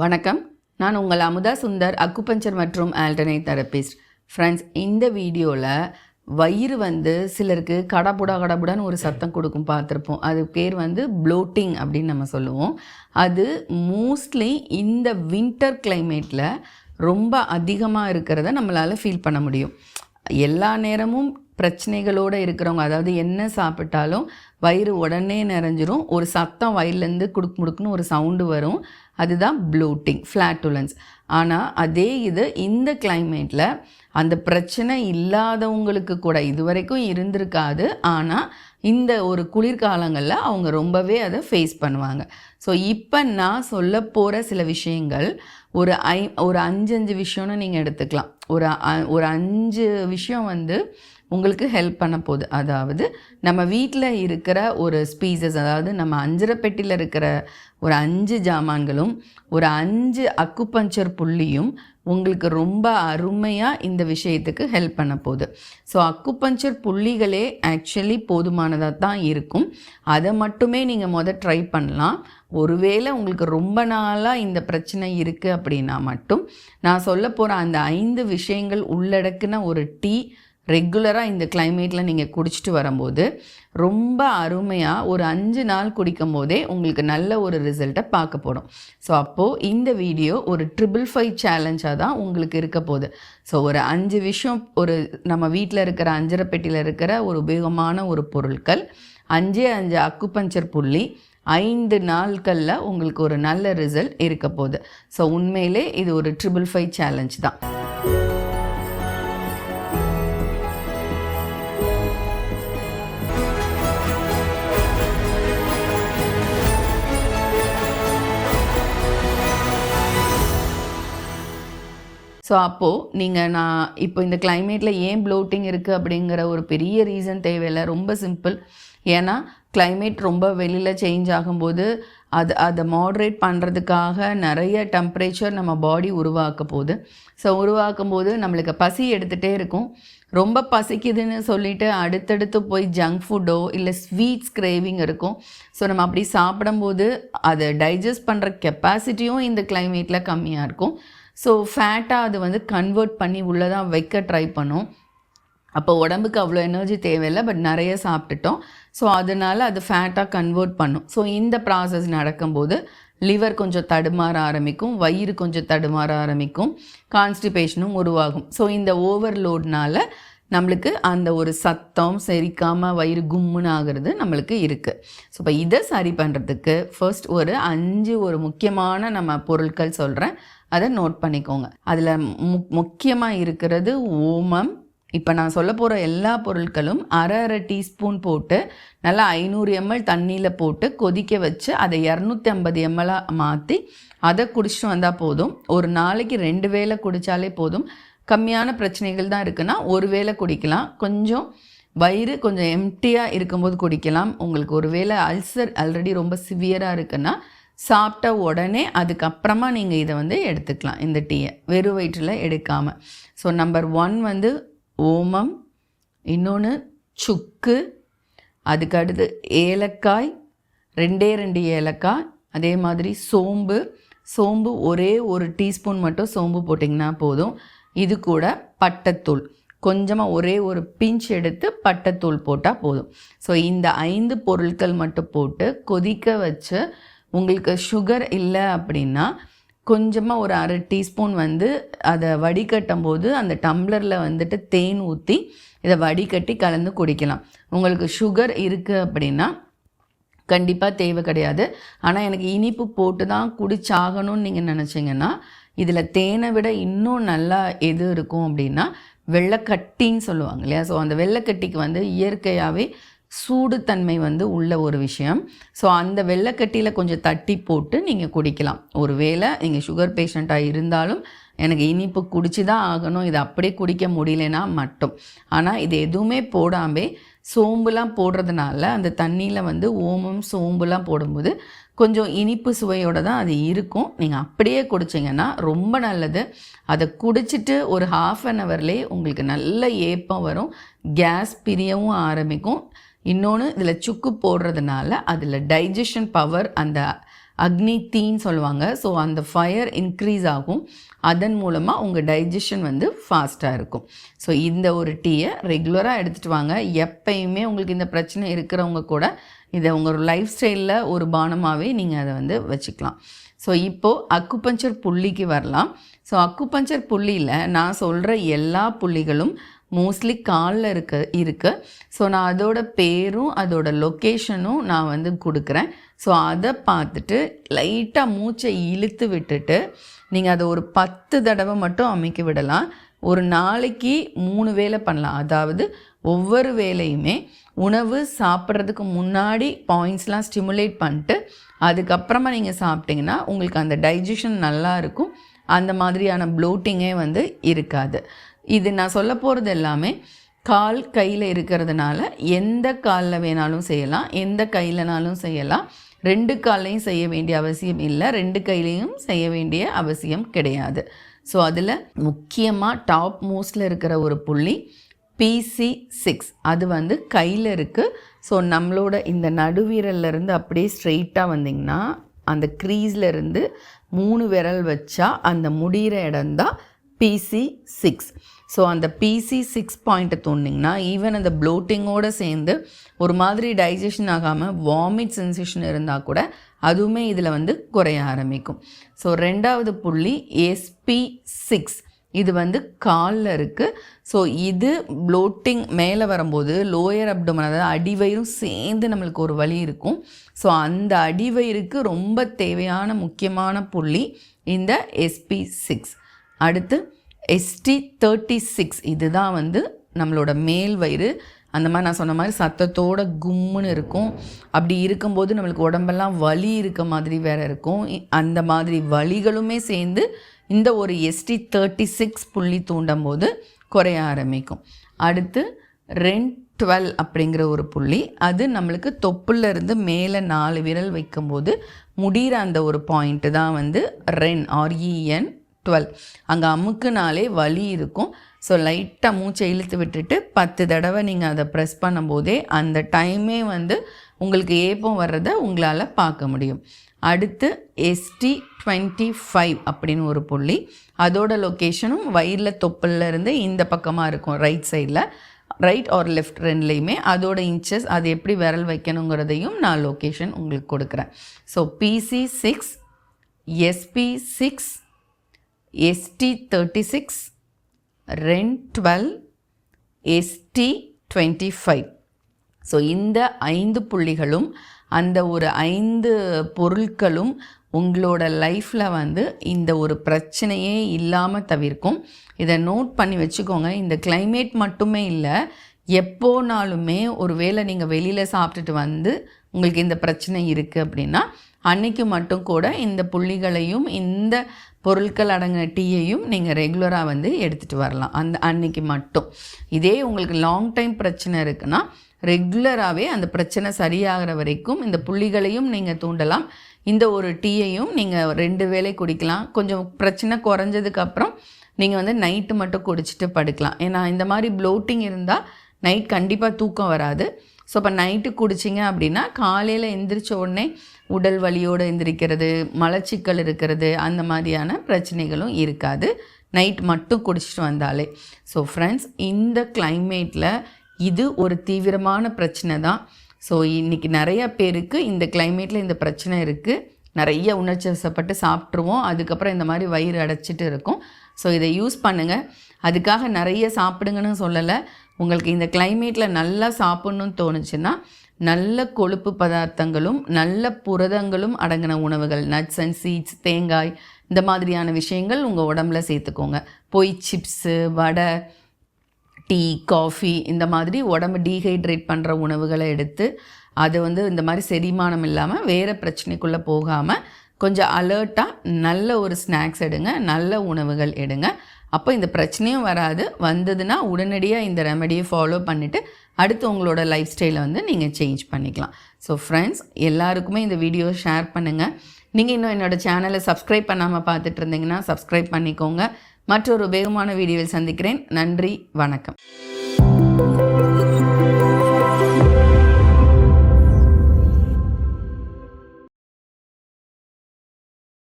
வணக்கம். நான் உங்கள் அமுதா சுந்தர் அக்குபஞ்சர் மற்றும் ஆல்டர்னேட் தெரபிஸ்ட். ஃப்ரெண்ட்ஸ் இந்த வீடியோவில் வயிறு வந்து சிலருக்கு கடபுடா கடபுடான்னு ஒரு சத்தம் கொடுக்கும் பார்த்துருப்போம். அது பேர் வந்து ப்ளோட்டிங் அப்படின்னு நம்ம சொல்லுவோம். அது மோஸ்ட்லி இந்த வின்டர் கிளைமேட்டில் ரொம்ப அதிகமாக இருக்கிறத நம்மளால் ஃபீல் பண்ண முடியும். எல்லா நேரமும் பிரச்சனைகளோடு இருக்கிறவங்க அதாவது என்ன சாப்பிட்டாலும் வயிறு உடனே நிறைஞ்சிரும். ஒரு சத்தம் வயிறுலேருந்து குடுக் முடுக்குன்னு ஒரு சவுண்டு வரும். அதுதான் ப்ளூட்டிங் ஃப்ளாட்டுலன்ஸ் ஆனால் அதே இது இந்த கிளைமேட்டில் அந்த பிரச்சனை இல்லாதவங்களுக்கு கூட இது வரைக்கும் இருந்திருக்காது. ஆனால் இந்த ஒரு குளிர்காலங்களில் அவங்க ரொம்பவே அதை ஃபேஸ் பண்ணுவாங்க. ஸோ இப்போ நான் சொல்ல போகிற சில விஷயங்கள் ஒரு ஐ ஒரு அஞ்சு அஞ்சு விஷயம்னு நீங்கள் எடுத்துக்கலாம். ஒரு ஒரு அஞ்சு விஷயம் வந்து உங்களுக்கு ஹெல்ப் பண்ண போகுது அதாவது நம்ம வீட்டில் இருக்கிற ஒரு ஸ்பீசஸ் அதாவது நம்ம அஞ்சரை பெட்டியில் இருக்கிற ஒரு அஞ்சு ஜாமான்களும் ஒரு அஞ்சு அக்குபஞ்சர் புள்ளியும் உங்களுக்கு ரொம்ப அருமையாக இந்த விஷயத்துக்கு ஹெல்ப் பண்ண போகுது ஸோ அக்குபஞ்சர் புள்ளிகளே ஆக்சுவலி போதுமானதாக தான் இருக்கும். அதை மட்டுமே நீங்கள் மொதல் ட்ரை பண்ணலாம். ஒருவேளை உங்களுக்கு ரொம்ப நாளாக இந்த பிரச்சனை இருக்குது அப்படின்னா மட்டும் நான் சொல்ல போகிற அந்த ஐந்து விஷயங்கள் உள்ளடக்குன ஒரு டீ ரெகுலராக இந்த கிளைமேட்டில் நீங்கள் குடிச்சிட்டு வரும்போது ரொம்ப அருமையாக ஒரு அஞ்சு நாள் குடிக்கும் போதே உங்களுக்கு நல்ல ஒரு ரிசல்ட்டை பார்க்க போகிறோம் ஸோ அப்போது இந்த வீடியோ ஒரு ட்ரிபிள் ஃபைவ் சேலஞ்சாக தான் உங்களுக்கு இருக்க போகுது. ஸோ ஒரு அஞ்சு விஷயம் ஒரு நம்ம வீட்டில் இருக்கிற அஞ்சரை பெட்டியில் இருக்கிற ஒரு உபயோகமான ஒரு பொருட்கள் அஞ்சே அஞ்சு அக்குபஞ்சர் புள்ளி ஐந்து நாட்களில் உங்களுக்கு ஒரு நல்ல ரிசல்ட் இருக்க போகுது. ஸோ உண்மையிலே இது ஒரு ட்ரிபிள் ஃபைவ் சேலஞ்ச் தான். ஸோ அப்போது நீங்கள் நான் இப்போ இந்த கிளைமேட்டில் ஏன் ப்ளோட்டிங் இருக்குது அப்படிங்கிற ஒரு பெரிய ரீசன் தேவையில்லை. ரொம்ப சிம்பிள் ஏன்னா கிளைமேட் ரொம்ப வெளியில் சேஞ்ச் ஆகும்போது அது அதை மாட்ரேட் பண்ணுறதுக்காக நிறைய டெம்பரேச்சர் நம்ம பாடி உருவாக்க போகுது. ஸோ உருவாக்கும் போது நம்மளுக்கு பசி எடுத்துகிட்டே இருக்கும். ரொம்ப பசிக்குதுன்னு சொல்லிட்டு அடுத்தடுத்து போய் ஜங்க் ஃபுட்டோ இல்லை ஸ்வீட்ஸ் கிரேவிங் இருக்கும். ஸோ நம்ம அப்படி சாப்பிடும்போது அதை டைஜஸ்ட் பண்ணுற கெப்பாசிட்டியும் இந்த கிளைமேட்டில் கம்மியாக இருக்கும். ஸோ ஃபேட்டாக அது வந்து கன்வெர்ட் பண்ணி உள்ளே தான் வைக்க ட்ரை பண்ணும். அப்போ உடம்புக்கு அவ்வளோ எனர்ஜி தேவையில்லை பட் நிறைய சாப்பிட்டுட்டோம். ஸோ அதனால அது ஃபேட்டாக கன்வெர்ட் பண்ணும். ஸோ இந்த ப்ராசஸ் நடக்கும்போது லிவர் கொஞ்சம் தடுமாற ஆரம்பிக்கும் வயிறு கொஞ்சம் தடுமாற ஆரம்பிக்கும் கான்ஸ்டிபேஷனும் உருவாகும். ஸோ இந்த ஓவர்லோட்னால நம்மளுக்கு அந்த ஒரு சத்தம் செரிக்காமல் வயிறு கும்முன்னு ஆகிறது நம்மளுக்கு இருக்குது ஸோ இப்போ இதை சரி பண்ணுறதுக்கு ஃபர்ஸ்ட் ஒரு அஞ்சு ஒரு முக்கியமான நம்ம பொருட்கள் சொல்கிறேன் அதை நோட் பண்ணிக்கோங்க. அதில் மு முக்கியமாக இருக்கிறது ஓமம் இப்போ நான் சொல்ல போகிற எல்லா பொருட்களும் அரை அரை டீஸ்பூன் போட்டு நல்லா ஐநூறு எம்எல் தண்ணியில் போட்டு கொதிக்க வச்சு அதை இரநூத்தி ஐம்பது எம்எல்லாக மாற்றி அதை குடிச்சிட்டு வந்தால் போதும். ஒரு நாளைக்கு ரெண்டு வேளை குடித்தாலே போதும். கம்மியான பிரச்சனைகள் தான் இருக்குன்னா ஒரு வேளை குடிக்கலாம். கொஞ்சம் வயிறு கொஞ்சம் எம்டியாக இருக்கும்போது குடிக்கலாம். உங்களுக்கு ஒரு வேளை அல்சர் ஆல்ரெடி ரொம்ப சிவியராக இருக்குன்னா சாப்பிட்ட உடனே அதுக்கப்புறமா நீங்கள் இதை வந்து எடுத்துக்கலாம் இந்த டீயை. வெறும் வயிற்றில் எடுக்காமல் ஸோ நம்பர் ஒன் வந்து ஓமம் இன்னொன்று சுக்கு அதுக்கடுத்து ஏலக்காய் ரெண்டே ரெண்டு ஏலக்காய் அதே மாதிரி சோம்பு. சோம்பு ஒரே ஒரு டீஸ்பூன் மட்டும் சோம்பு போட்டிங்கன்னா போதும். இது கூட பட்டைத்தூள். கொஞ்சமாக ஒரே ஒரு பிஞ்ச் எடுத்து பட்டைத்தூள் போட்டால் போதும். ஸோ இந்த ஐந்து பொருட்கள் மட்டும் போட்டு கொதிக்க வச்சு உங்களுக்கு சுகர் இல்லை அப்படின்னா கொஞ்சமாக ஒரு அரை டீஸ்பூன் வந்து அதை வடிகட்டும் போது அந்த டம்ளரில் வந்துட்டு தேன் ஊற்றி இதை வடிகட்டி கலந்து குடிக்கலாம். உங்களுக்கு சுகர் இருக்குது அப்படின்னா கண்டிப்பாக தேவை கிடையாது. ஆனால் எனக்கு இனிப்பு போட்டு தான் குடிச்சாகணும்னு நீங்கள் நினச்சிங்கன்னா இதில் தேனை விட இன்னும் நல்லா எது இருக்கும் அப்படின்னா வெள்ளைக்கட்டின்னு சொல்லுவாங்க இல்லையா? ஸோ அந்த வெள்ளைக்கட்டிக்கு வந்து இயற்கையாகவே சூடுத்தன்மை வந்து உள்ள ஒரு விஷயம். ஸோ அந்த வெள்ளைக்கட்டியில் கொஞ்சம் தட்டி போட்டு நீங்கள் குடிக்கலாம். ஒரு வேளை நீங்கள் சுகர் பேஷண்ட்டாக இருந்தாலும் எனக்கு இனிப்பு குடிச்சு தான் ஆகணும். இதை அப்படியே குடிக்க முடியலனா மட்டும். ஆனால் இது எதுவுமே போடாமே சோம்புலாம் போடுறதுனால அந்த தண்ணியில் வந்து ஓமம் சோம்புலாம் போடும்போது கொஞ்சம் இனிப்பு சுவையோடு தான் அது இருக்கும். நீங்கள் அப்படியே குடிச்சிங்கன்னா ரொம்ப நல்லது. அதை குடிச்சிட்டு ஒரு ஹாஃப் அன் ஹவர்லேயே உங்களுக்கு நல்ல ஏப்பம் வரும். கேஸ் பிரியவும் ஆரம்பிக்கும். இன்னொன்று இதில் சுக்கு போடுறதுனால அதில் டைஜஷன் பவர் அந்த அக்னி தீன்னு சொல்லுவாங்க. ஸோ அந்த ஃபயர் இன்க்ரீஸ் ஆகும். அதன் மூலமாக உங்கள் டைஜஷன் வந்து ஃபாஸ்ட்டாக இருக்கும். ஸோ இந்த ஒரு டீயை ரெகுலராக எடுத்துகிட்டு வாங்க. எப்பயுமே உங்களுக்கு இந்த பிரச்சனை இருக்கிறவங்க கூட இதை உங்கள் லைஃப் ஸ்டைலில் ஒரு பானமாகவே நீங்கள் அதை வந்து வச்சுக்கலாம். ஸோ இப்போது அக்குபஞ்சர் புள்ளிக்கு வரலாம். ஸோ அக்குபஞ்சர் புள்ளியில் நான் சொல்கிற எல்லா புள்ளிகளும் மோஸ்ட்லி காலில் இருக்க இருக்கு. ஸோ நான் அதோட பேரும் அதோட லொக்கேஷனும் நான் வந்து கொடுக்குறேன். ஸோ அதை பார்த்துட்டு லைட்டாக மூச்சை இழுத்து விட்டுட்டு நீங்கள் அதை ஒரு பத்து தடவை மட்டும் அமைக்க விடலாம். ஒரு நாளைக்கு மூணு வேலை பண்ணலாம். அதாவது ஒவ்வொரு வேலையுமே உணவு சாப்பிட்றதுக்கு முன்னாடி பாயிண்ட்ஸ்லாம் ஸ்டிமுலேட் பண்ணிட்டு அதுக்கப்புறமா நீங்கள் சாப்பிட்டீங்கன்னா உங்களுக்கு அந்த டைஜஷன் நல்லா இருக்கும். அந்த மாதிரியான ப்ளோட்டிங்கே வந்து இருக்காது. இது நான் சொல்ல போகிறது எல்லாமே கால் கையில் இருக்கிறதுனால எந்த காலில் வேணாலும் செய்யலாம் எந்த கையிலனாலும் செய்யலாம். ரெண்டு கால்லையும் செய்ய வேண்டிய அவசியம் இல்லை ரெண்டு கையிலையும் செய்ய வேண்டிய அவசியம் கிடையாது. ஸோ அதில் முக்கியமாக டாப் மோஸ்டில் இருக்கிற ஒரு புள்ளி பிசி சிக்ஸ் அது வந்து கையில் இருக்குது ஸோ நம்மளோட இந்த நடுவீரல்லேருந்து அப்படியே ஸ்ட்ரெயிட்டாக வந்திங்கன்னா அந்த க்ரீஸ்லேருந்து மூணு விரல் வச்சா அந்த முடிகிற இடம்தான் பிசி சிக்ஸ் ஸோ அந்த பிசி சிக்ஸ் பாயிண்ட்டை தோண்டிங்கன்னா ஈவன் அந்த ப்ளோட்டிங்கோடு சேர்ந்து ஒரு மாதிரி டைஜஷன் ஆகாமல் வாமிட் சென்சேஷன் இருந்தால் கூட அதுவுமே இதில் வந்து குறைய ஆரம்பிக்கும். ஸோ ரெண்டாவது புள்ளி எஸ்பி சிக்ஸ் இது வந்து காலில் இருக்குது ஸோ இது ப்ளோட்டிங் மேலே வரும்போது லோயர் அப்டோமன் அதாவது அடிவயிறும் சேர்ந்து நம்மளுக்கு ஒரு வழி இருக்கும். ஸோ அந்த அடிவயிறுக்கு ரொம்ப தேவையான முக்கியமான புள்ளி இந்த எஸ்பி சிக்ஸ் அடுத்து எஸ்டி தேர்ட்டி சிக்ஸ் இதுதான் வந்து நம்மளோட மேல் வயிறு. அந்த மாதிரி நான் சொன்ன மாதிரி சத்தத்தோட கும்முன்னு இருக்கும். அப்படி இருக்கும்போது நம்மளுக்கு உடம்பெல்லாம் வலி இருக்க மாதிரி வேற இருக்கும். அந்த மாதிரி வலிகளுமே சேர்ந்து இந்த ஒரு எஸ்டி தேர்ட்டி சிக்ஸ் புள்ளி தூண்டும் போது குறைய ஆரம்பிக்கும். அடுத்து ரென் டுவெல் அப்படிங்கிற ஒரு புள்ளி அது நம்மளுக்கு தொப்புல இருந்து மேலே நாலு விரல் வைக்கும்போது முடிகிற அந்த ஒரு பாயிண்ட்டு தான் வந்து ரென் ஆர்இஎன் டுவெல் அங்கே அமுக்குனாலே வலி இருக்கும். ஸோ லைட்டாக மூச்சை இழுத்து விட்டுட்டு பத்து தடவை நீங்கள் அதை ப்ரெஸ் பண்ணும்போதே அந்த டைமே வந்து உங்களுக்கு ஏப்பம் வர்றதை உங்களால் பார்க்க முடியும். அடுத்து எஸ்டி டுவெண்ட்டி ஃபைவ் அப்படின்னு ஒரு புள்ளி. அதோட லொக்கேஷனும் வயிறில் தொப்பில் இருந்து இந்த பக்கமாக இருக்கும் ரைட் சைடில் ரைட் ஆர் லெஃப்ட் ரெண்டுலேயுமே அதோட இன்ச்சஸ் அது எப்படி விரல் வைக்கணுங்கிறதையும் நான் லொக்கேஷன் உங்களுக்கு கொடுக்குறேன். So PC six SP six ST thirty six ren twelve ST twenty five so இந்த ஐந்து புள்ளிகளும் அந்த ஒரு ஐந்து பொருட்களும் உங்களோட லைஃப்பில் வந்து இந்த ஒரு பிரச்சனையே இல்லாமல் தவிர்க்கும். இதை நோட் பண்ணி வச்சுக்கோங்க. இந்த கிளைமேட் மட்டுமே இல்லை எப்போனாலுமே ஒரு வேளை நீங்கள் வெளியில் சாப்பிட்டுட்டு வந்து உங்களுக்கு இந்த பிரச்சனை இருக்குது அப்படின்னா அன்னைக்கு மட்டும் கூட இந்த புள்ளிகளையும் இந்த பொருட்கள் அடங்கின டீயையும் நீங்கள் ரெகுலராக வந்து எடுத்துகிட்டு வரலாம். அந்த அன்னைக்கு மட்டும். இதே உங்களுக்கு லாங் டைம் பிரச்சனை இருக்குன்னா ரெகுலராகவே அந்த பிரச்சனை சரியாகிற வரைக்கும் இந்த புள்ளிகளையும் நீங்கள் தூண்டலாம். இந்த ஒரு டீயையும் நீங்கள் ரெண்டு வேளை குடிக்கலாம். கொஞ்சம் பிரச்சனை குறைஞ்சதுக்கப்புறம் நீங்கள் வந்து நைட்டு மட்டும் குடிச்சிட்டு படுக்கலாம். ஏன்னா இந்த மாதிரி ப்ளோட்டிங் இருந்தால் நைட் கண்டிப்பாக தூக்கம் வராது. ஸோ இப்போ நைட்டு குடிச்சிங்க அப்படின்னா காலையில் எந்திரிச்ச உடனே உடல் வலியோடு எந்திரிக்கிறது மலச்சிக்கல் இருக்கிறது அந்த மாதிரியான பிரச்சனைகளும் இருக்காது. நைட் மட்டும் குடிச்சிட்டு வந்தாலே. ஸோ ஃப்ரெண்ட்ஸ் இந்த கிளைமேட்டில் இது ஒரு தீவிரமான பிரச்சனை தான். ஸோ இன்றைக்கி நிறைய பேருக்கு இந்த கிளைமேட்டில் இந்த பிரச்சனை இருக்குது நிறைய உணர்ச்சி வசப்பட்டு சாப்பிட்ருவோம் அதுக்கப்புறம் இந்த மாதிரி வயிறு அடைச்சிட்டு இருக்கும். ஸோ இதை யூஸ் பண்ணுங்கள் அதுக்காக நிறைய சாப்பிடுங்கன்னு சொல்லலை. உங்களுக்கு இந்த கிளைமேட்டில் நல்லா சாப்பிட்ணுன்னு தோணுச்சுன்னா நல்ல கொழுப்பு பதார்த்தங்களும் நல்ல புரதங்களும் அடங்கின உணவுகள் நட்ஸ் அண்ட் சீட்ஸ் தேங்காய் இந்த மாதிரியான விஷயங்கள் உங்கள் உடம்புல சேர்த்துக்கோங்க. பொய் சிப்ஸு வடை டீ காஃபி இந்த மாதிரி உடம்பு டீஹைட்ரேட் பண்ணுற உணவுகளை எடுத்து அது வந்து இந்த மாதிரி செரிமானம் இல்லாமல் வேறு பிரச்சனைக்குள்ளே போகாமல் கொஞ்சம் அலர்ட்டாக நல்ல ஒரு ஸ்நாக்ஸ் எடுங்க நல்ல உணவுகள் எடுங்க. அப்போ இந்த பிரச்சனையும் வராது. வந்ததுன்னா உடனடியாக இந்த ரெமடியை ஃபாலோ பண்ணிவிட்டு அடுத்து உங்களோட லைஃப் ஸ்டைலை வந்து நீங்கள் சேஞ்ச் பண்ணிக்கலாம். ஸோ ஃப்ரெண்ட்ஸ் எல்லாருக்குமே இந்த வீடியோ ஷேர் பண்ணுங்கள் நீங்கள் இன்னும் என்னோடய சேனலை சப்ஸ்கிரைப் பண்ணாமல் பார்த்துட்டு இருந்தீங்கன்னா சப்ஸ்கிரைப் பண்ணிக்கோங்க. மற்றொரு வேகமான வீடியோவில் சந்திக்கிறேன். நன்றி வணக்கம்.